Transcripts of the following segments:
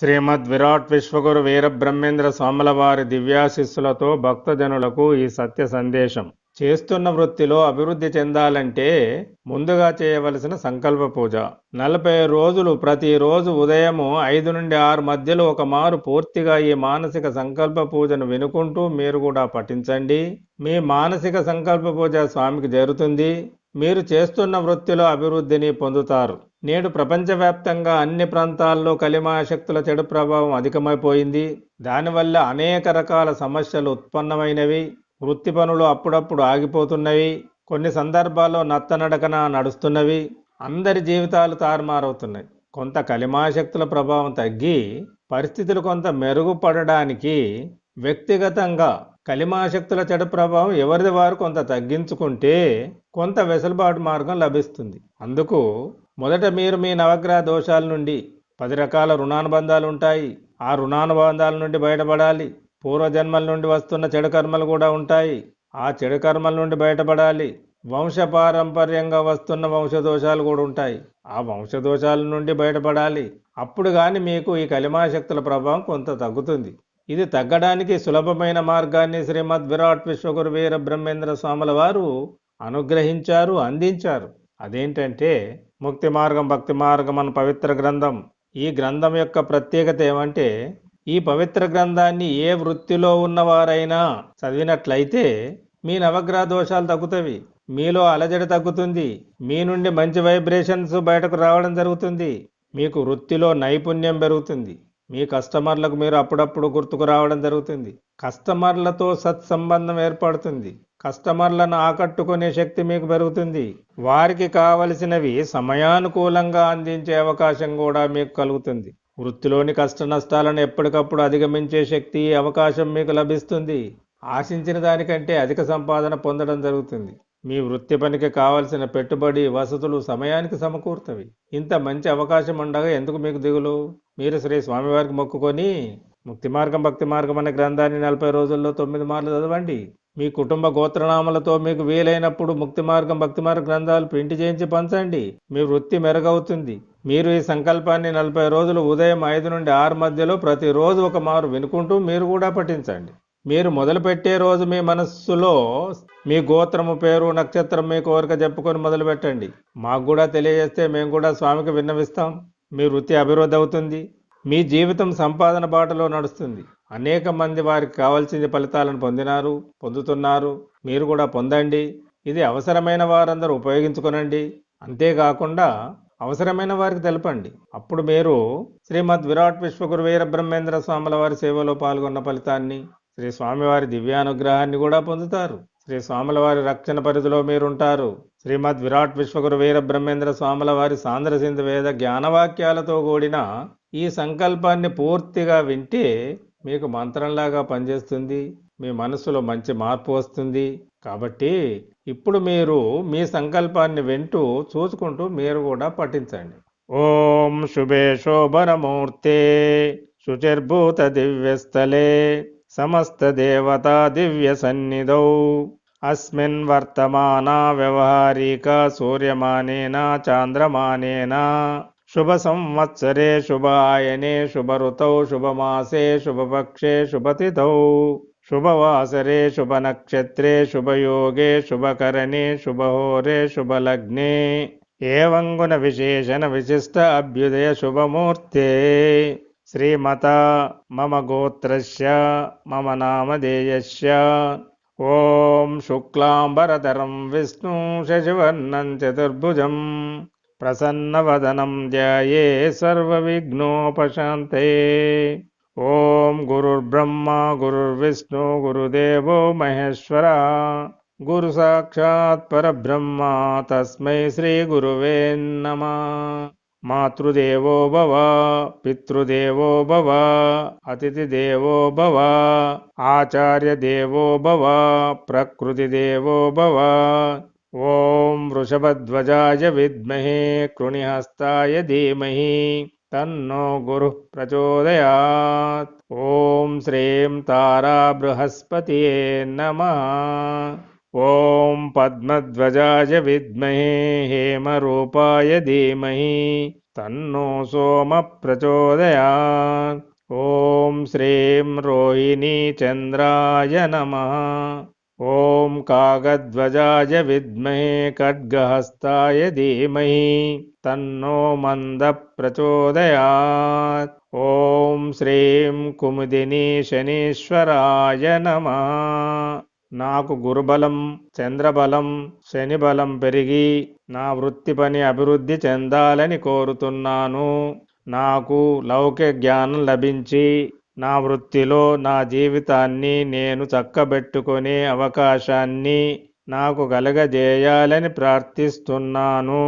శ్రీమద్ విరాట్ విశ్వగురు వీరబ్రహ్మేంద్ర స్వాముల వారి దివ్యాశిస్సులతో భక్తజనులకు ఈ సత్య సందేశం. చేస్తున్న వృత్తిలో అభివృద్ధి చెందాలంటే ముందుగా చేయవలసిన సంకల్ప పూజ. నలభై రోజులు ప్రతిరోజు ఉదయము ఐదు నుండి ఆరు మధ్యలో ఒక మారు పూర్తిగా ఈ మానసిక సంకల్ప పూజను వినుకుంటూ మీరు కూడా పఠించండి. మీ మానసిక సంకల్ప పూజ స్వామికి చేరుతుంది మీరు చేస్తున్న వృత్తిలో అభివృద్ధిని పొందుతారు. నేడు ప్రపంచవ్యాప్తంగా అన్ని ప్రాంతాల్లో కలిమాశక్తుల చెడు ప్రభావం అధికమైపోయింది. దానివల్ల అనేక రకాల సమస్యలు ఉత్పన్నమైనవి వృత్తి పనులు అప్పుడప్పుడు ఆగిపోతున్నవి కొన్ని సందర్భాల్లో నత్తనడకన నడుస్తున్నవి అందరి జీవితాలు తారుమారవుతున్నాయి. కొంత కలిమాశక్తుల ప్రభావం తగ్గి పరిస్థితులు కొంత మెరుగుపడడానికి వ్యక్తిగతంగా కలిమాశక్తుల చెడు ప్రభావం ఎవరిది వారు కొంత తగ్గించుకుంటే కొంత వెసులుబాటు మార్గం లభిస్తుంది. అందుకు మొదట మీరు మీ నవగ్రహ దోషాల నుండి పది రకాల రుణానుబంధాలు ఉంటాయి. ఆ రుణానుబంధాల నుండి బయటపడాలి. పూర్వజన్మల నుండి వస్తున్న చెడు కర్మలు కూడా ఉంటాయి. ఆ చెడు కర్మల నుండి బయటపడాలి. వంశపారంపర్యంగా వస్తున్న వంశదోషాలు కూడా ఉంటాయి. ఆ వంశదోషాల నుండి బయటపడాలి. అప్పుడు కానీ మీకు ఈ కలిమాశక్తుల ప్రభావం కొంత తగ్గుతుంది. ఇది తగ్గడానికి సులభమైన మార్గాన్ని శ్రీమద్ విరాట్ విశ్వగురు వీర బ్రహ్మేంద్ర స్వాముల వారు అనుగ్రహించారు అందించారు. అదేంటంటే ముక్తి మార్గం భక్తి మార్గం అన్న పవిత్ర గ్రంథం. ఈ గ్రంథం యొక్క ప్రత్యేకత ఏమంటే ఈ పవిత్ర గ్రంథాన్ని ఏ వృత్తిలో ఉన్నవారైనా చదివినట్లయితే మీ నవగ్రహ దోషాలు తగ్గుతవి మీలో అలజడి తగ్గుతుంది. మీ నుండి మంచి వైబ్రేషన్స్ బయటకు రావడం జరుగుతుంది. మీకు వృత్తిలో నైపుణ్యం పెరుగుతుంది. మీ కస్టమర్లకు మీరు అప్పుడప్పుడు గుర్తుకు రావడం జరుగుతుంది. కస్టమర్లతో సత్సంబంధం ఏర్పడుతుంది. కస్టమర్లను ఆకట్టుకునే శక్తి మీకు పెరుగుతుంది. వారికి కావలసినవి సమయానుకూలంగా అందించే అవకాశం కూడా మీకు కలుగుతుంది. వృత్తిలోని కష్ట నష్టాలను ఎప్పటికప్పుడు అధిగమించే శక్తి అవకాశం మీకు లభిస్తుంది. ఆశించిన దానికంటే అధిక సంపాదన పొందడం జరుగుతుంది. మీ వృత్తి పనికి కావలసిన పెట్టుబడి వసతులు సమయానికి సమకూరుతవి. ఇంత మంచి అవకాశం ఉండగా ఎందుకు మీకు దిగులు? మీరు శ్రీ స్వామివారికి మొక్కుకొని ముక్తి మార్గం భక్తి మార్గం అనే గ్రంథాన్ని నలభై రోజుల్లో తొమ్మిది మార్లు చదవండి. మీ కుటుంబ గోత్రనామలతో మీకు వీలైనప్పుడు ముక్తి మార్గం భక్తి మార్గ గ్రంథాలు ప్రింట్ చేయించి పంచండి. మీ వృత్తి మెరుగవుతుంది. మీరు ఈ సంకల్పాన్ని నలభై రోజులు ఉదయం ఐదు నుండి ఆరు మధ్యలో ప్రతిరోజు ఒక మారు వినుకుంటూ మీరు కూడా పఠించండి. మీరు మొదలుపెట్టే రోజు మీ మనస్సులో మీ గోత్రము పేరు నక్షత్రం మీ కోరిక చెప్పుకొని మొదలుపెట్టండి. మాకు కూడా తెలియజేస్తే మేము కూడా స్వామికి విన్నవిస్తాం. మీ వృత్తి అభివృద్ధి అవుతుంది. మీ జీవితం సంపాదన బాటలో నడుస్తుంది. అనేక మంది వారికి కావాల్సిన ఫలితాలను పొందినారు పొందుతున్నారు. మీరు కూడా పొందండి. ఇది అవసరమైన వారందరూ ఉపయోగించుకొనండి. అంతేకాకుండా అవసరమైన వారికి తెలపండి. అప్పుడు మీరు శ్రీమద్ విరాట్ విశ్వగురు వీర బ్రహ్మేంద్ర స్వాముల వారి సేవలో పాల్గొన్న ఫలితాన్ని శ్రీ స్వామివారి దివ్యానుగ్రహాన్ని కూడా పొందుతారు. శ్రీ స్వాముల వారి రక్షణ పరిధిలో మీరుంటారు. శ్రీమద్ విరాట్ విశ్వగురు వీర బ్రహ్మేంద్ర స్వాముల వారి సాంద్రసింధు వేద జ్ఞానవాక్యాలతో కూడిన ఈ సంకల్పాన్ని పూర్తిగా వింటే మీకు మంత్రంలాగా పనిచేస్తుంది మీ మనసులో మంచి మార్పు వస్తుంది. కాబట్టి ఇప్పుడు మీరు మీ సంకల్పాన్ని వింటూ చూసుకుంటూ మీరు కూడా పఠించండి. ఓం శుభే శోభనమూర్తే శుచిర్భూత దివ్యస్థలే సమస్త దేవతా దివ్య సన్నిధౌ. అస్మిన్ వర్తమానా వ్యవహారిక సూర్యమానేన చాంద్రమానేన. शुभसंवत्सरे शुभायने शुभऋतौ शुभमासे शुभपक्षे शुभतिथौ शुभवासरे शुभनक्षत्रे शुभयोगे शुभकरणे शुभहोरे शुभलग्ने एवङ्गुणविशेषणविशिष्ट अभ्युदयशुभमूर्ते श्रीमता मम गोत्रस्य मम नामधेयस्य ॐ शुक्लाम्बरतरम् विष्णु चतुर्भुजम् प्रसन्नवदनं ध्याये सर्वविघ्नोपशान्ते। ॐ गुरुर्ब्रह्मा गुरुर्विष्णु गुरुदेवो महेश्वर। गुरुसाक्षात् परब्रह्मा तस्मै श्रीगुरुवे नमः। मातृदेवो भव पितृदेवो भव अतिथिदेवो भव आचार्यदेवो भव प्रकृतिदेवो भव। ॐ वृषभध्वजाय विद्महे कृणिहस्ताय धीमहि तन्नो गुरुः प्रचोदयात्। ॐ श्रीं तारा बृहस्पतये नमः। ॐ पद्मध्वजाय विद्महे हेमरूपाय धीमहि तन्नो सोमः प्रचोदयात्। ॐ श्रीं रोहिणीचन्द्राय नमः। ॐ కాగధ్వజాయ విద్మహే ఖడ్గహస్తాయ ధీమహి తన్నో మంద ప్రచోదయాత్ ఓం శ్రీం కుముదిని శనీశ్వరాయ నమ నాకు గురుబలం చంద్రబలం శనిబలం పెరిగి నా వృత్తి పని అభివృద్ధి చెందాలని కోరుతున్నాను। నాకు లౌకిక జ్ఞానం లభించి నా వృత్తిలో నా జీవితాన్ని నేను చక్కబెట్టుకునే అవకాశాన్ని నాకు కలగజేయాలని ప్రార్థిస్తున్నాను.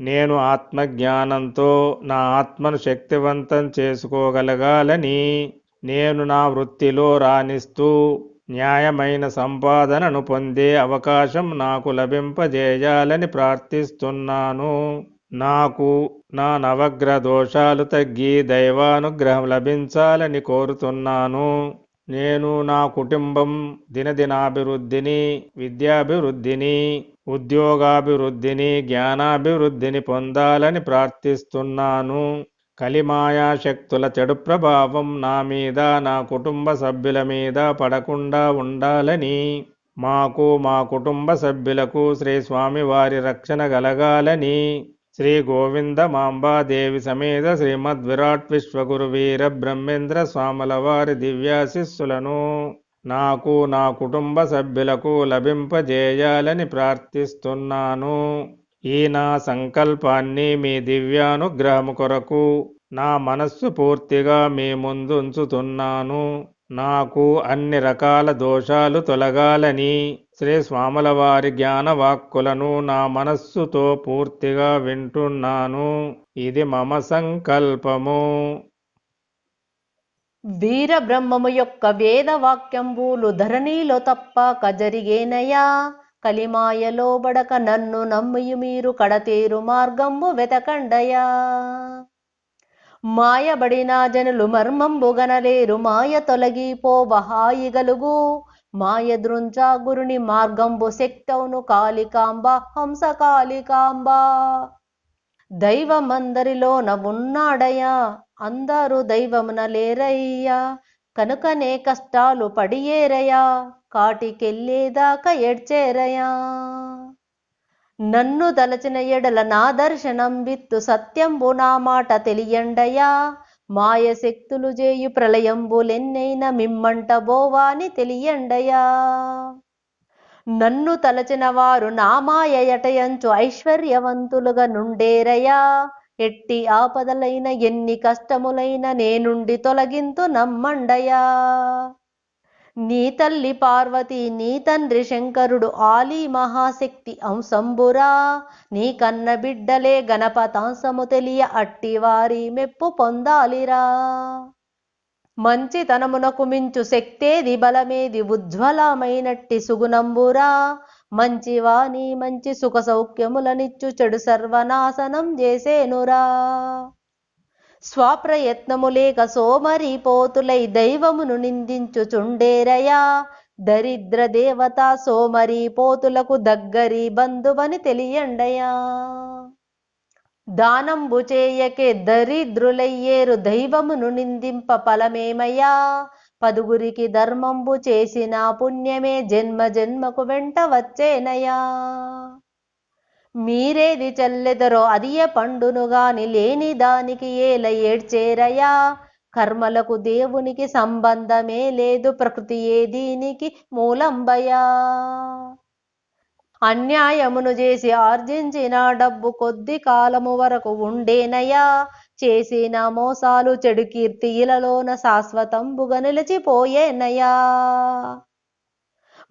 నేను ఆత్మజ్ఞానంతో నా ఆత్మను శక్తివంతం చేసుకోగలగాలని నేను నా వృత్తిలో రాణిస్తూ న్యాయమైన సంపాదనను పొందే అవకాశం నాకు లభింపజేయాలని ప్రార్థిస్తున్నాను. నాకు నా నవగ్రహ దోషాలు తగ్గి దైవానుగ్రహం లభించాలని కోరుతున్నాను. నేను నా కుటుంబం దినదినాభివృద్ధిని విద్యాభివృద్ధిని ఉద్యోగాభివృద్ధిని జ్ఞానాభివృద్ధిని పొందాలని ప్రార్థిస్తున్నాను. కలిమాయా శక్తుల చెడు ప్రభావం నా మీద నా కుటుంబ సభ్యుల మీద పడకుండా ఉండాలని మాకు మా కుటుంబ సభ్యులకు శ్రీ స్వామివారి రక్షణ కలగాలని శ్రీ గోవింద మాంబాదేవి సమేత శ్రీమద్ విరాట్ విశ్వగురు వీర బ్రహ్మేంద్ర స్వాముల వారి దివ్యాశిస్సులను నాకు నా కుటుంబ సభ్యులకు లభింపజేయాలని ప్రార్థిస్తున్నాను. ఈ నా సంకల్పాన్ని మీ దివ్యానుగ్రహము కొరకు నా మనస్సు పూర్తిగా మీ ముందుంచుతున్నాను. నాకు అన్ని రకాల దోషాలు తొలగాలని శ్రీ స్వాముల వారి జ్ఞాన వాక్కులను నా మనస్సుతో పూర్తిగా వింటున్నాను. ఇది మమ సంకల్పము. వీరబ్రహ్మము యొక్క వేద వాక్యంబులు ధరణిలో తప్ప కజరిగేనయా? కలిమాయలో బడక నన్ను నమ్మియు మీరు కడతేరు మార్గంబు వెతకండయా? మాయబడిన జనులు మర్మంబు గనలేరు మాయ తొలగిపో హాయి గలుగు మాయ గురుని మార్గంబు శక్తవును కాళికాంబ హంస కాళికాంబ. దైవమందరిలోన ఉన్నాడయా అందరూ దైవమున లేరయ్యా. కనుకనే కష్టాలు పడియేరయా కాటికెళ్ళేదాకా ఎడ్చేరయ్యా నన్ను తలచిన ఎడల నా దర్శనం విత్తు సత్యంబు నా మాట తెలియండయా. మాయ శక్తులు చేయు ప్రళయంబులెన్నైన మిమ్మంట బోవాని తెలియండయా? నన్ను తలచిన వారు నా మాయ ఐశ్వర్యవంతులుగా నుండేరయా? ఎట్టి ఆపదలైన ఎన్ని కష్టములైన నేనుండి తొలగింతు నమ్మండయా? నీ తల్లి పార్వతి నీ తండ్రి శంకరుడు ఆలీ మహాశక్తి అంశంబురా. నీ కన్న బిడ్డలే గణపతాంశము తెలియ అట్టివారి మెప్పు పొందాలిరా. మంచితనమునకు మించు శక్తేది బలమేది ఉజ్వలమైనట్టి సుగుణంబురా. మంచివాని మంచి సుఖ సౌఖ్యములనిచ్చు చెడు సర్వనాశనం చేసేనురా. స్వప్రయత్నము లేక సోమరి పోతులై దైవమును నిందించుచుండేరయా. దరిద్ర దేవత సోమరి పోతులకు దగ్గరి బంధువని తెలియండయా. దానంబు చేయకే దరిద్రులయ్యేరు దైవమును నిందింప ఫలమేమయ్యా. పదుగురికి ధర్మంబు చేసిన పుణ్యమే జన్మ జన్మకు వెంట వచ్చేనయా. మీరేది చెల్లెదరో అదియే పండును గాని లేని దానికి ఏల ఏడ్చేరయా? కర్మలకు దేవునికి సంబంధమే లేదు ప్రకృతి ఏ దీనికి మూలంబయా? అన్యాయమును చేసి ఆర్జించిన డబ్బు కొద్ది కాలము వరకు ఉండేనయా? చేసిన మోసాలు చెడు కీర్తి ఇలలోన శాశ్వతంబుగా నిలిచిపోయేనయా?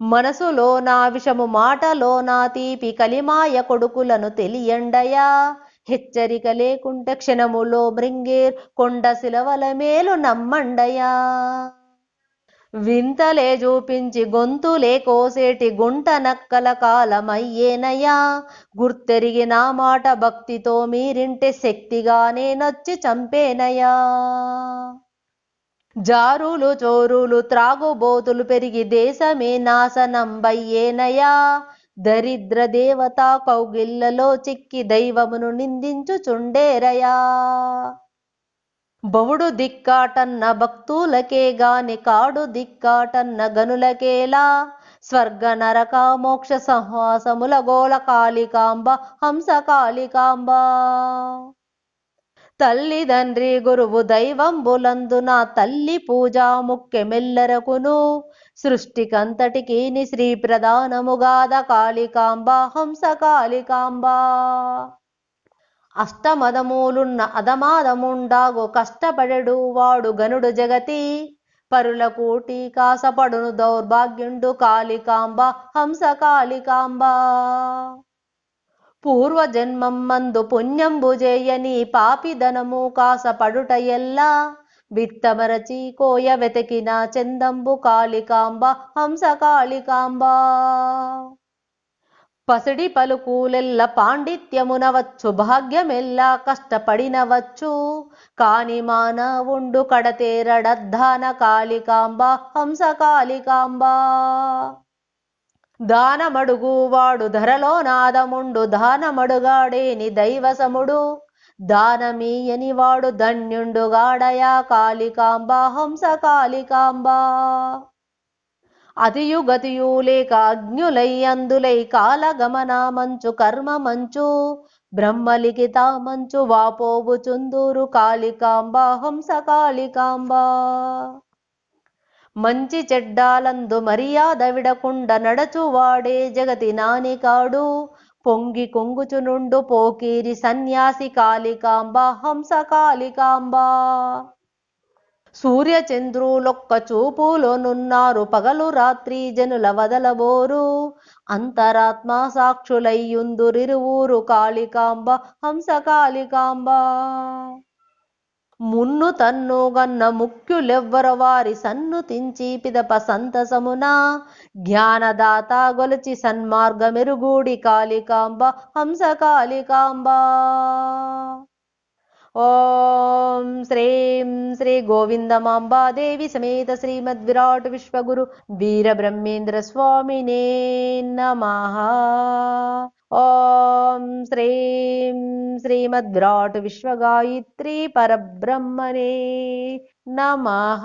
మనసులో నా విషము మాటలో నా తీపి కలిమాయ కొడుకులను తెలియండయా? హెచ్చరిక లేకుంటే క్షణములో మృంగేర్ కొండ శిలవల మేలు నమ్మండయా? వింతలే చూపించి గొంతులే కోసేటి గుంట నక్కల కాలమయ్యేనయా? గుర్తెరిగి నా మాట భక్తితో మీరింటే శక్తిగానే నచ్చి చంపేనయా? జారులు చోరులు త్రాగుబోతులు పెరిగి దేశమే నాశనం బయ్యేనయా దరిద్ర దేవత కౌగిళ్ళలో చిక్కి దైవమును నిందించుచుండేరయా? బవుడు దిక్కాటన్న భక్తులకే గాని కాడు దిక్కాటన్న గనులకేలా? స్వర్గ నరక మోక్ష సంహాసముల గోళ కాళికాంబ హంస కాళికాంబ. తల్లిదండ్రి గురువు దైవంబులందున తల్లి పూజా ముఖ్యమెల్లరకును. సృష్టికంతటికి ని శ్రీ ప్రధానముగాద కాళికాంబ హంస కాళికాంబ అష్టమదములున్న అదమాదముండాగు కష్టపడెడు వాడు గనుడు జగతి. పరులకూటి కాసపడును దౌర్భాగ్యుండు కాళికాంబ హంస కాళికాంబ పూర్వజన్మం మందు పుణ్యంబు చేయని పాపిదనము కాసపడుట ఎల్లా విత్తమరచి కోయ వెతికిన చందంబు కాళికాంబ హంస కాళికాంబ. పసిడి పలుకులెల్ల పాండిత్యమునవచ్చు భాగ్యమెల్లా కష్టపడినవచ్చు. కాని మానవుండు కడతేరడద్ధాన కాళికాంబ హంస కాళికాంబ. దానమడుగు వాడు ధరలో నాదముండు దానమడుగాడేని దైవసముడు. దానమీయని వాడు ధన్యుండుగాడయా కాళికాంబ హంస కాళికాంబ. అతియు గతియు లేక అందులై కాలగమన మంచు కర్మ మంచు. బ్రహ్మలిఖిత మంచు వాపోవు చుందూరు కాళికాంబ హంస కాళికాంబ. మంచి చెడ్డాలందు మర్యాద విడకుండ నడచువాడే జగతి నానికాడు. పొంగి కొంగుచునుండు పోకీరి సన్యాసి కాళికాంబ హంస కాళికాంబ. సూర్యచంద్రులొక్క చూపులోనున్నారు పగలు రాత్రి జనుల వదలబోరు. అంతరాత్మ సాక్షులయ్యుందురిరువురు కాళికాంబ హంస కాళికాంబ. మున్ను తన్ను గన్న ముఖ్యులెవ్వర వారి సన్ను తించి పిదప సంతసమున. జ్ఞానదాత గొలచి సన్మార్గమెరుగుడి కాళికాంబ హంస కాళికాంబ ఓం శ్రీం శ్రీ గోవిందమాంబాదేవి సమేత శ్రీమద్ విరాట్ విశ్వగురు వీరబ్రహ్మేంద్ర స్వామినే నమ. ఓం శ్రీం శ్రీమద్ విరాట్ విశ్వగాయత్రి పరబ్రహ్మణే నమః.